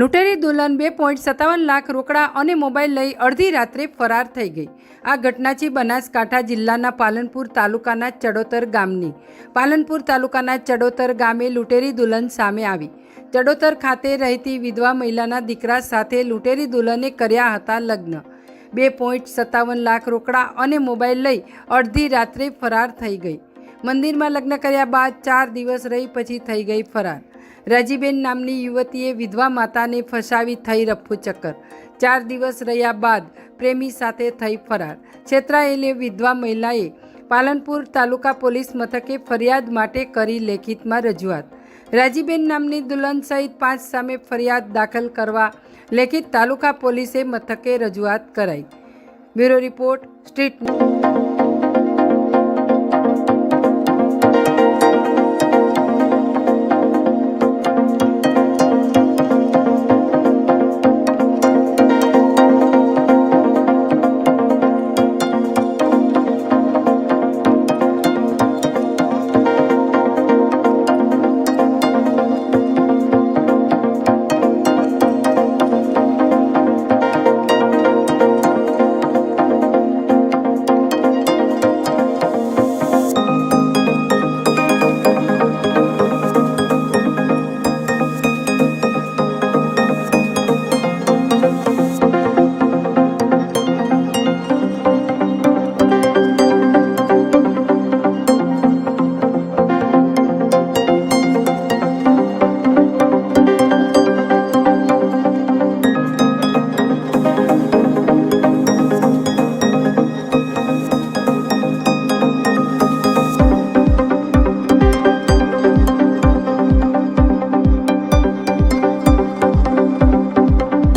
લૂંટેરી દુલ્હન બે પોઈન્ટ સત્તાવન લાખ રોકડા અને મોબાઈલ લઈ અડધી રાત્રે ફરાર થઈ ગઈ. આ ઘટના છે બનાસકાંઠા જિલ્લાના પાલનપુર તાલુકાના ચડોતર ગામની. પાલનપુર તાલુકાના ચડોતર ગામે લૂંટેરી દુલ્હન સામે આવી. ચડોતર ખાતે રહેતી વિધવા મહિલાના દીકરા સાથે લૂંટેરી દુલ્હને કર્યા હતા લગ્ન. બે પોઈન્ટ સત્તાવન લાખ રોકડા અને મોબાઈલ લઈ અડધી રાત્રે ફરાર થઈ ગઈ. મંદિરમાં લગ્ન કર્યા બાદ ચાર દિવસ રહી પછી થઈ ગઈ ફરાર. રાજીબેન નામની યુવતીએ વિધવા માતાને ફસાવી થઈ રફ્ફુ ચક્કર. ચાર દિવસ રહ્યા બાદ પ્રેમી સાથે થઈ ફરાર. છેતરાયેલી વિધવા મહિલાએ પાલનપુર તાલુકા પોલીસ મથકે ફરિયાદ માટે કરી લેખિતમાં રજૂઆત. રાજીબેન નામની દુલ્હન સહિત પાંચ સામે ફરિયાદ દાખલ કરવા લેખિત તાલુકા પોલીસે મથકે રજૂઆત કરાઈ. Bureau report, street